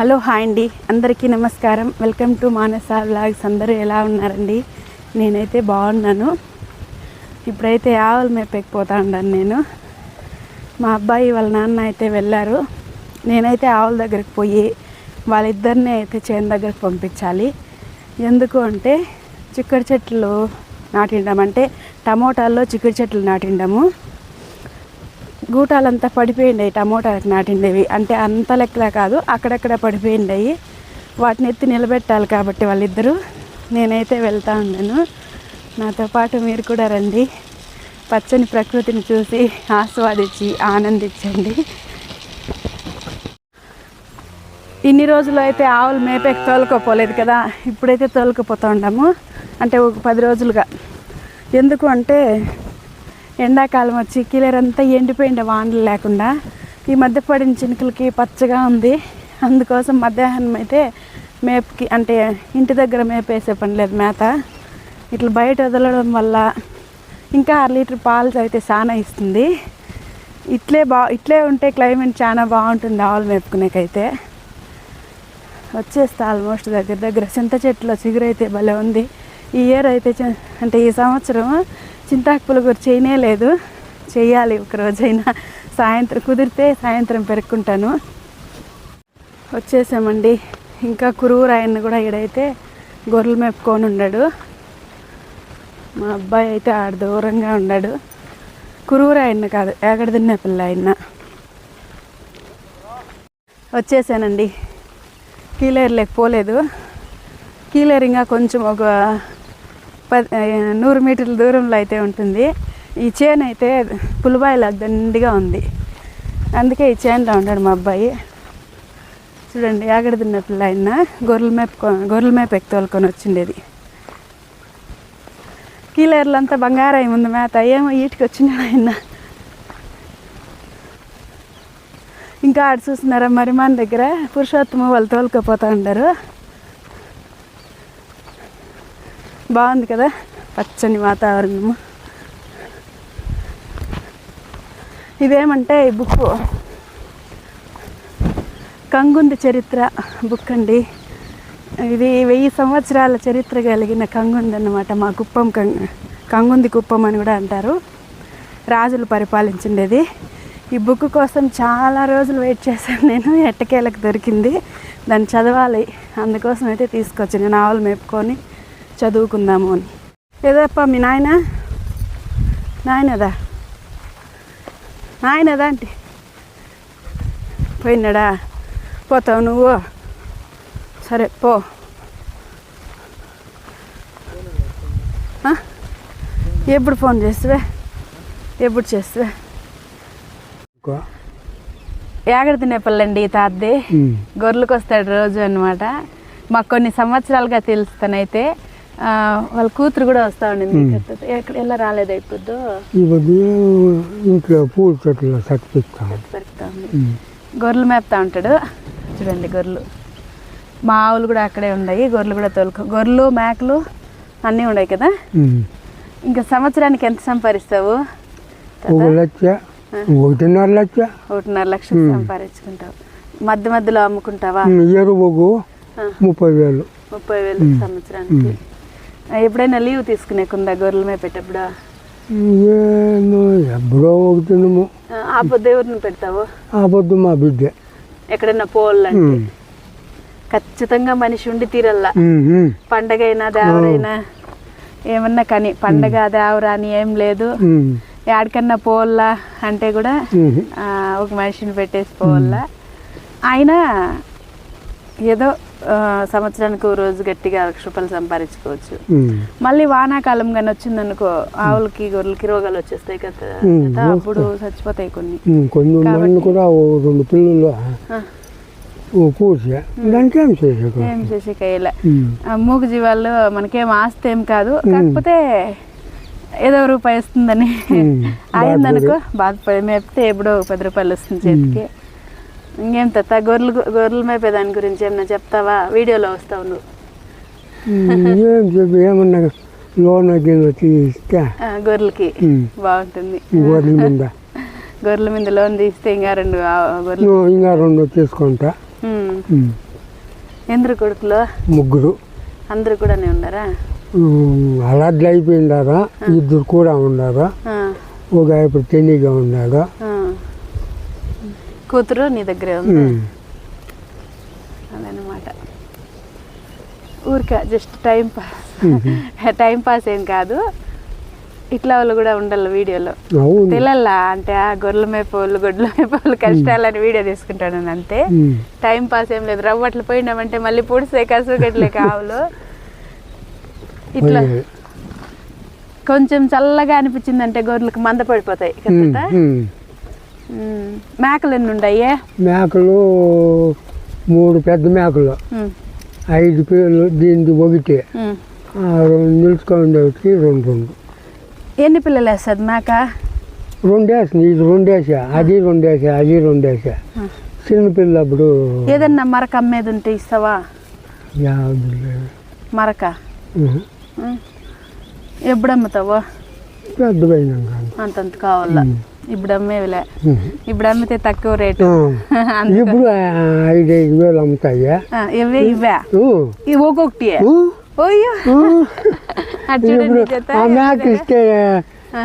Hello hi అండి. అందరికీ నమస్కారం. Welcome to Manasa vlogs. అందరూ ఎలా ఉన్నారండి? నేనైతే బాగున్నాను. ఇప్పుడైతే ఆవులు మేపెక్కిపోతా ఉన్నాను నేను. మా అబ్బాయి వాళ్ళ నాన్న అయితే వెళ్ళారు. నేనైతే ఆవుల దగ్గరికి పోయి వాళ్ళిద్దరిని అయితే చేను దగ్గరికి పంపించాలి. ఎందుకు అంటే చిక్కుడు చెట్లు నాటిండమంటే టమోటాల్లో చిక్కుడు చెట్లు నాటిండాము. గూటాలంతా పడిపోయిండాయి టమోటాలకు నాటిండేవి. అంటే అంత లెక్కలా కాదు అక్కడక్కడ పడిపోయిండాయి వాటిని ఎత్తి నిలబెట్టాలి కాబట్టి వాళ్ళిద్దరూ. నేనైతే వెళ్తా ఉన్నాను. నాతో పాటు మీరు కూడా రండి. పచ్చని ప్రకృతిని చూసి ఆస్వాదించి ఆనందించండి. ఇన్ని రోజులు అయితే ఆవులు మేపేకి తోలుకోపోలేదు కదా. ఇప్పుడైతే తోలుకుపోతూ ఉన్నాము. అంటే ఒక పది రోజులుగా. ఎందుకు అంటే ఎండాకాలం వచ్చి కీలరంతా ఎండిపోయిండే వానలు లేకుండా. ఈ మధ్య పడిన చినుకులకి పచ్చగా ఉంది. అందుకోసం మధ్యాహ్నం అయితే మేపుకి అంటే ఇంటి దగ్గర మేపేసే పని లేదు మేత. ఇట్లా బయట వదలడం వల్ల ఇంకా అర లీటర్ పాలు అయితే చాలా ఇస్తుంది. ఇట్లే బా ఇట్లే ఉంటే క్లైమేట్ చాలా బాగుంటుంది ఆవులు మేపుకునేకైతే. వచ్చేస్తా ఆల్మోస్ట్ దగ్గర దగ్గర. చింత చెట్టులో చిగురైతే భలే ఉంది. ఈ ఇయర్ అయితే అంటే ఈ సంవత్సరం చింతాకు పులుగురు చేయనే లేదు. చేయాలి ఒకరోజైనా. సాయంత్రం కుదిరితే సాయంత్రం పెరుక్కుంటాను. వచ్చేసామండి. ఇంకా కురువురు కూడా ఈడైతే గొర్రెలు మేపుకొని ఉన్నాడు. మా అబ్బాయి అయితే ఆడ దూరంగా ఉన్నాడు. కురువురు ఆయన కాదు ఏగడదిన్న పిల్ల ఆయన. వచ్చేసానండి. కీలేరు లేకపోలేదు కీలేరు ఇంకా కొంచెం ఒక పది నూరు మీటర్ల దూరంలో అయితే ఉంటుంది. ఈ చేను అయితే పులిబాయిలా దండిగా ఉంది. అందుకే ఈ చేనులో ఉన్నాడు మా అబ్బాయి. చూడండి ఆగడ తిన్న పిల్ల ఆయన గొర్రెల మేపు గొర్రెల మేపు ఎక్కి వచ్చిండేది. కీలర్లు అంతా బంగారం ఉంది మేత ఏమో ఈటికి వచ్చినాడు ఆయన. ఇంకా ఆడ చూస్తున్నారా మరి మన దగ్గర పురుషోత్తమ వాళ్ళు తోలుకపోతూ ఉంటారు బాగుంది కదా? పచ్చని వాతావరణము. ఇదేమంటే ఈ బుక్ కంగుంది చరిత్ర బుక్ అండి. ఇది వెయ్యి సంవత్సరాల చరిత్ర కలిగిన కంగుంది అన్నమాట. మా కుప్పం కంగ్ కంగుంది కుప్పం అని కూడా అంటారు. రాజులు పరిపాలించిండేది. ఈ బుక్ కోసం చాలా రోజులు వెయిట్ చేశాను నేను. ఎట్టకేలకు దొరికింది. దాన్ని చదవాలి. అందుకోసం అయితే తీసుకొచ్చాను. నేను ఆవులు మేపుకొని చదువుకుందాము అని. ఏదప్ప మీ నాయన? నాయనదా? నాయనదా అంటే? పోయినాడా? పోతావు నువ్వు? సరే పో? ఎప్పుడు ఫోన్ చేస్తావే? ఎప్పుడు చేస్తావే. ఏగడ తినేపల్లండి తాతది. గొర్రెలకు వస్తాడు రోజు అనమాట మాకు కొన్ని సంవత్సరాలుగా తెలుస్తానైతే వాళ్ళ కూతురు కూడా వస్తా ఉండింది ఎక్కడ ఎలా రాలేదు ఇప్పుడు ఇంట్లో పూల చెట్లు గొర్రెలు మేపుతా ఉంటాడు. చూడండి గొర్రెలు. మా ఆవులు కూడా అక్కడే ఉన్నాయి. గొర్రెలు కూడా తోలుకో గొర్రెలు మేకలు అన్నీ ఉన్నాయి కదా? ఇంకా సంవత్సరానికి ఎంత సంపాదిస్తావు? ఒక లక్ష ఒకటిన్నర లక్ష. ఒకటిన్నర లక్షలు సంపాదించుకుంటావు. మధ్య మధ్యలో అమ్ముకుంటావా? ఆ. ముప్పై వేలు. ముప్పై వేలు సంవత్సరానికి. ఎప్పుడైనా లీవ్ తీసుకునేకుందా గొర్రెలు మేపేటప్పుడు ఎప్పుడో ఆ, ఆ పొద్దు ఎవరిని పెడతావు? ఆ పొద్దు మా బిడ్డ. ఎక్కడైనా పోవాలంటే. ఖచ్చితంగా మనిషి ఉండి తీరల్లా. పండగ అయినా దేవరైనా ఏమన్నా కానీ పండగ దేవరా అని ఏం లేదు. ఎక్కడికన్నా పోవాలా అంటే కూడా ఒక మనిషిని పెట్టేసి పోవాలా ఆయన ఏదో సంవత్సరానికి రోజు గట్టిగా లక్ష రూపాయలు సంపాదించుకోవచ్చు. మళ్ళీ వానాకాలం కానీ వచ్చిందనుకో ఆవులకి గొర్రెలకి రోగాలు వచ్చేస్తాయి కదా. అప్పుడు చచ్చిపోతాయి కొన్ని. కొన్ని కూడా రెండు పిల్లలు ఏం మూగ జీవాలు మనకేం ఆస్తి ఏం కాదు. కాకపోతే ఏదో రూపాయి వస్తుందని. అయిందనుకో బాధపడి మేపితే ఎప్పుడో పది రూపాయలు వస్తుంది చేతికి. ఇంకేం తత్త గొర్రెలు గొర్రెలు మేపే దాని గురించి ఏమన్నా చెప్తావా? వీడియోలో వస్తావు నువ్వు. ఉమ్, ఏం చెప్పి ఏమన్నా లోన్ తీస్తే గొర్రెలకి. బాగుంటుంది. గొర్రెల మీద. గొర్రెల మీద లోన్ తీస్తే ఇంకా రెండు గొర్రెలు. ఇంకా రెండు తీసుకుంటా. ఎందరు కొడుకులు? ముగ్గురు. అందరు కూడానే ఉన్నారా ఉమ్, అలాడ్లు అయిపోయిండారా? ఇద్దరు కూడా ఉన్నారా ఒక ఇప్పుడు తెన్నిగా ఉన్నాడు. కూతురు నీ దగ్గరే ఉంది. అదనమాట ఊరికే just time pass time pass ఏం కాదు. ఇట్లా వాళ్ళు కూడా ఉండాలి వీడియోలో. తెలల్లా అంటే ఆ గొర్రెల మేపోళ్ళు గొడ్ల మేపోళ్ళు కష్టాలని వీడియో తీసుకుంటాను అంతే. టైం పాస్ ఏం లేదు. రవ్వట్లు పోయినామంటే మళ్ళీ పుడిసే కసుగట్లే కావులు. ఇట్లా కొంచెం చల్లగా అనిపించింది అంటే గొర్రెలకు మంద పడిపోతాయి. కదా. మేకలు ఎన్ని ఉండయి మేకలు మూడు పెద్ద మేకలు. ఐదు పేర్లు దీనికి ఒకటి. నిలుచుకోండి రెండు రెండు ఎన్ని పిల్లలు వేస్తుంది మేక? రెండేసి ఇది రెండేసా అది రెండేసా అది రెండేసా. చిన్న పిల్లప్పుడు ఏదన్నా మరక అమ్మేది ఉంటే ఇస్తావా. మరక. ఎప్పుడు అమ్ముతావు పెద్ద అంతంత కావాలా? ఇప్పుడు అమ్మేవిలే ఉహు. ఇప్పుడు అమ్మితే తక్కువ రేటు. ఇప్పుడు ఐదు ఐదు వేలు అమ్ముతాయా ఇవే ఇవే ఒక్కొక్కటి మేక ఇస్తే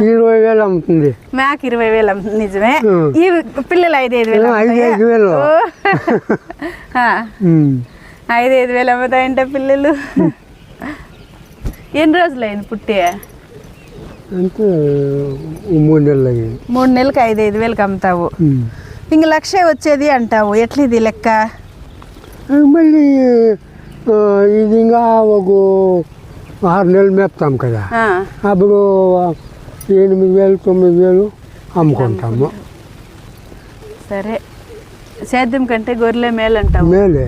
ఇరవై వేలు అమ్ముతుంది. మేక ఇరవై వేలు అమ్ముతుంది, నిజమే. ఈ పిల్లలు ఐదు ఐదు వేలు ఐదు వేలు. ఐదు ఐదు వేలు అమ్ముతాయంటే పిల్లలు. ఎన్ని రోజులు అయింది పుట్టి? అంటే మూడు నెలలు అయ్యింది మూడు నెలలకు ఐదు ఐదు వేలకు అమ్ముతావు. ఇంక లక్షే వచ్చేది అంటావు. ఎట్లా ఇది లెక్క మళ్ళీ ఇది ఇంకా ఒక ఆరు నెలలు మేపుతాం కదా. అప్పుడు ఎనిమిది వేలు తొమ్మిది వేలు అమ్ముకుంటాము. సరే. సేద్యం కంటే గొర్రెలే మేలు. అంటావు మేలే.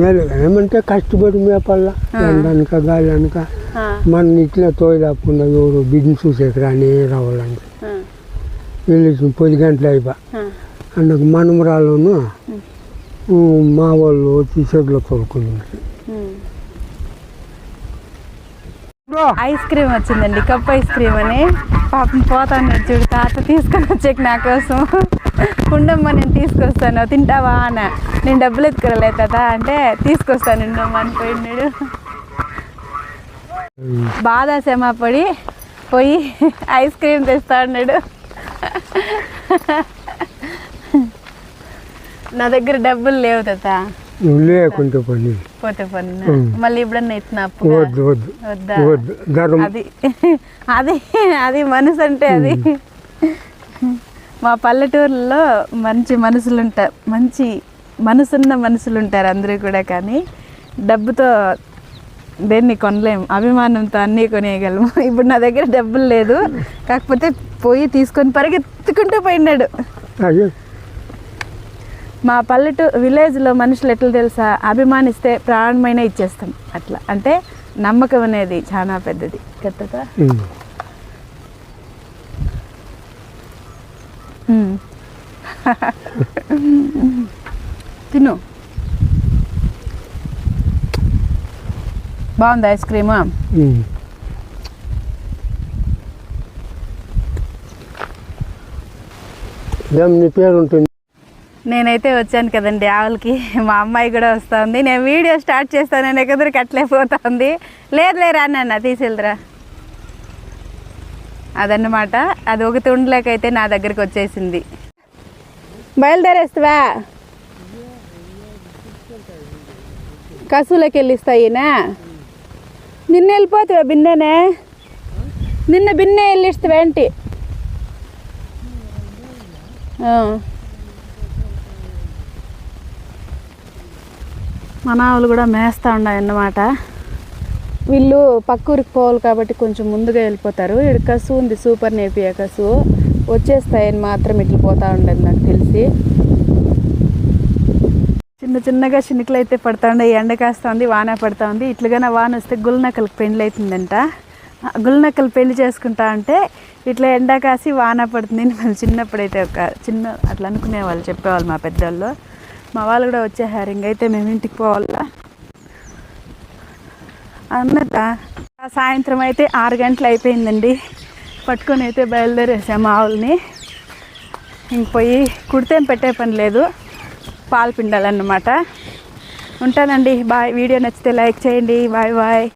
మేలే ఏమంటే కష్టపడి మేపల్లా. ఎండనక గాలి అనక మన ఇట్లా తోయలేకుండా ఎవరు బిజినెస్ చూసేది కానీ రావాలంటే ఆ, వెళ్ళి పది గంటలు అయిపో. అందుకు మనమరాళ్ళను మా వాళ్ళు వచ్చి చెట్లు తోలుకున్నారు. ఐస్ క్రీమ్ వచ్చిందండి కప్ ఐస్ క్రీమ్ అని. పాపం పోతాను చూడు తాత తీసుకొని వచ్చాక నా కోసం. ఉండమ్మా నేను తీసుకొస్తాను. తింటావా అన్న. నేను డబ్బులు ఎత్తుకోలే తాత అంటే తీసుకొస్తాను ఉండమ్మా అని పోయినాడు బాధ శ్రమ పడి పోయి ఐస్ క్రీమ్ తెస్తా అన్నాడు. నా దగ్గర డబ్బులు లేవు తాత. నువ్వు లేకుంటే పని. పోతే పని. మళ్ళీ ఇప్పుడన్నా ఇస్తున్నా వద్దు వద్దు. వద్దా? అది అది అది మనసు అంటే అది. మా పల్లెటూరులో మంచి మనుషులు ఉంటారు మంచి మనసున్న మనుషులు ఉంటారు అందరూ కూడా కానీ డబ్బుతో దేన్ని కొనలేము అభిమానంతో అన్నీ కొనేయగలము. ఇప్పుడు నా దగ్గర డబ్బులు లేదు. కాకపోతే పోయి తీసుకొని పరిగెత్తుకుంటూ పోయినాడు. మా పల్లెటూ విలేజ్లో మనుషులు ఎట్లా తెలుసా? అభిమానిస్తే ప్రాణమైన ఇచ్చేస్తాం. అట్లా. అంటే నమ్మకం అనేది చాలా పెద్దది. కదా. తిను. బాగుంది ఐస్ క్రీమా? నేనైతే వచ్చాను కదండి ఆవులకి. మా అమ్మాయి కూడా వస్తుంది. నేను వీడియో స్టార్ట్ చేస్తాను నేను ఎక్కడికి అట్లే పోతుంది లేదు లేరా నాన్న తీసుకెళ్తురా అదన్నమాట. అది ఒకటి ఉండలేకైతే నా దగ్గరికి వచ్చేసింది. బయలుదేరేస్తావా? కసువులోకి వెళ్ళిస్తాయినా నిన్న వెళ్ళిపోతావా బిన్నెనే? నిన్న బిన్నె వెళ్ళిస్తావా ఏంటి? ఆ. మన ఆవులు కూడా మేస్తూ ఉన్నాయి అన్నమాట వీళ్ళు పక్క ఊరికి పోవాలి కాబట్టి కొంచెం ముందుగా వెళ్ళిపోతారు. ఇక్కడ కసు ఉంది సూపర్ నేపియా కసు. వచ్చేస్తాయని మాత్రం ఇట్లా పోతా ఉండదు నాకు తెలిసి. చిన్న చిన్నగా చినుకులు అయితే పడతా ఉండే ఎండ కాస్తుంది వాన పడతా ఉంది వాన వస్తే గుల్నకలకు పెండ్లు అవుతుందంట ఆ గుల్నకలు పెళ్ళి చేసుకుంటా అంటే ఇట్లా ఎండ కాసి వాన పడుతుంది అని మేము చిన్నప్పుడైతే ఒక చిన్న అట్లా అనుకునే వాళ్ళు చెప్పేవాళ్ళు మా పెద్దవాళ్ళు మా వాళ్ళు కూడా వచ్చేసారు ఇంకైతే మేము ఇంటికి పోవాలా. అన్నట సాయంత్రం అయితే ఆరు గంటలు అయిపోయిందండి. పట్టుకొని అయితే బయలుదేరేసాము ఆవుల్ని ఇంక పోయి కుడితేం పెట్టే పని లేదు. పాలు పిండాలన్నమాట. ఉంటానండి. బాయ్. వీడియో నచ్చితే లైక్ చేయండి. Bye bye.